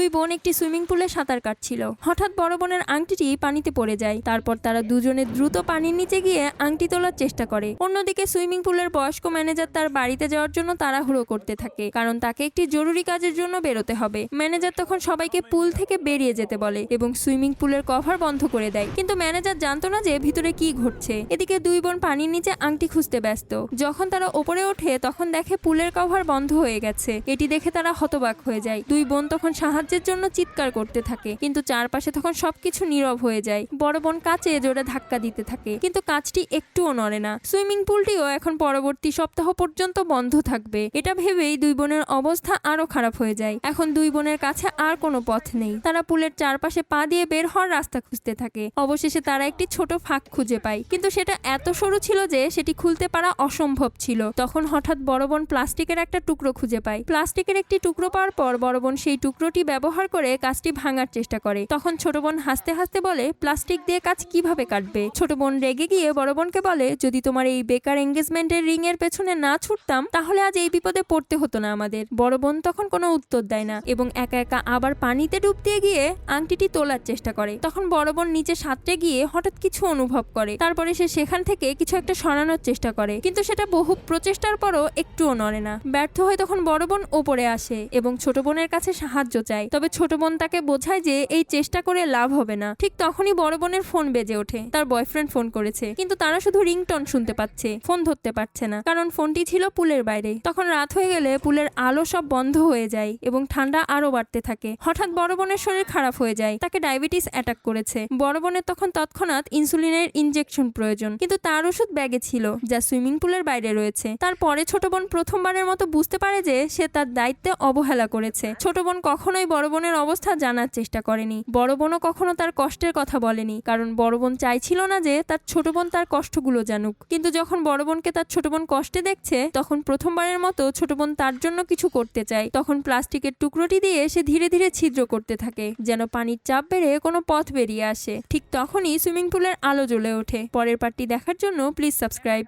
দুই বোন একটি সুইমিং পুলে সাঁতার কাটছিল। হঠাৎ বড় বোনের আংটিটি পানিতে পড়ে যায়। তারপর তারা দুজনে দ্রুত পানির নিচে গিয়ে আংটি তোলার চেষ্টা করে। অন্যদিকে সুইমিং পুলের বয়স্ক ম্যানেজার তার বাড়িতে যাওয়ার জন্য তাড়াহুড়ো করতে থাকে, কারণ তাকে একটি জরুরি কাজের জন্য বেরোতে হবে। ম্যানেজার তখন সবাইকে পুল থেকে বেরিয়ে যেতে বলে এবং সুইমিং পুলের কভার বন্ধ করে দেয়। কিন্তু ম্যানেজার জানতো না যে ভিতরে কি ঘটছে। এদিকে দুই বোন পানির নিচে আংটি খুঁজতে ব্যস্ত। যখন তারা ওপরে ওঠে, তখন দেখে পুলের কভার বন্ধ হয়ে গেছে। এটি দেখে তারা হতবাক হয়ে যায়। দুই বোন তখন সাহায্যের জন্য চিৎকার করতে থাকে। কিন্তু চারপাশে তখন সবকিছু নীরব হয়ে যায়। বড় বোন কাচে জোরে ধাক্কা দিতে থাকে। কিন্তু কাজটি একটুও নড়ে না। সুইমিং পুলটিও এখন পরবর্তী সপ্তাহ পর্যন্ত বন্ধ থাকবে। এটা ভেবেই দুই বোনের অবস্থা আরও খারাপ হয়ে যায়। এখন দুই বোনের কাছে আর কোনো পথ নেই। তারা পুলের চারপাশে পা দিয়ে বের হওয়ার রাস্তা খুঁজতে থাকে। অবশেষে তারা একটি ছোট ফাঁক খুঁজে পায়। কিন্তু সেটা এত সরু ছিল যে সেটি খুলতে পারা অসম্ভব ছিল। তখন হঠাৎ বড় বোন প্লাস্টিকের একটা টুকরো খুঁজে পায়। প্লাস্টিকের একটি টুকরো পাওয়ার পর বড় বোন সেই টুকরোটি ব্যবহার করে কাজটি ভাঙার চেষ্টা করে। তখন ছোট বোন হাসতে হাসতে বলে, প্লাস্টিক দিয়ে কাজ কীভাবে কাটবে? ছোট বোন রেগে গিয়ে বড় বোনকে বলে, যদি তোমার এই বেকার এঙ্গেজমেন্টের রিং এর পেছনে না ছুটতাম, তাহলে আজ এই বিপদে পড়তে হতো না আমাদের। বড় বোন তখন কোনো উত্তর দেয় না এবং একা একা আবার পানিতে ডুব দিয়ে গিয়ে আংটিটি তোলার চেষ্টা করে। তখন বড় বোন নিচে সাঁতরে গিয়ে হঠাৎ কিছু অনুভব করে। তারপরে সে সেখান থেকে কিছু একটা সরানোর চেষ্টা করে, কিন্তু সেটা বহু প্রচেষ্টার পরও একটুও নড়ে না। ব্যর্থ হয়ে তখন বড় বোন ওপরে আসে এবং ছোট বোনের কাছে সাহায্য চায়। তবে ছোট বোন তাকে বোঝায় যে এই চেষ্টা করে লাভ হবে না। ঠিক তখনই বড় বোনের ফোন বেজে ওঠে। তার বয়ফ্রেন্ড ফোন করেছে। কিন্তু তারা শুধু রিংটন শুনতে পাচ্ছে ফোন ধরতে পারছে না। কারণ ফোনটি ছিল পুলের বাইরে। তখন রাত হয়ে গেলে পুলের আলো সব বন্ধ হয়ে যায় এবং ঠান্ডা আরও বাড়তে থাকে। হঠাৎ বড় বোনের শরীর খারাপ হয়ে যায়। তাকে ডায়াবেটিস অ্যাটাক করেছে। বড় বোনের তখন তৎক্ষণাৎ ইনসুলিনের ইনজেকশন প্রয়োজন। কিন্তু তার ওষুধ ব্যাগে ছিল, যা সুইমিং পুলের বাইরে রয়েছে। তারপরে ছোট বোন প্রথমবারের মতো বুঝতে পারে যে সে তার দায়িত্বে অবহেলা করেছে। ছোট বোন কখনোই বড় বোনের অবস্থা জানার চেষ্টা করেনি। বড় বোনও কখনো তার কষ্টের কথা বলেনি, কারণ বড় বোন চাইছিল না যে তার ছোট বোন তার কষ্টগুলো জানুক। কিন্তু যখন বড় বোনকে তার ছোট বোন কষ্টে দেখছে, তখন প্রথমবারের মতো ছোট বোন তার জন্য কিছু করতে চায়। তখন প্লাস্টিকের টুকরোটি দিয়ে সে ধীরে ধীরে ছিদ্র করতে থাকে, যেন পানির চাপ বেড়ে কোনো পথ বেরিয়ে আসে। ঠিক তখনই সুইমিং পুলের আলো জ্বলে ওঠে। পরের পার্টটি দেখার জন্য প্লিজ সাবস্ক্রাইব।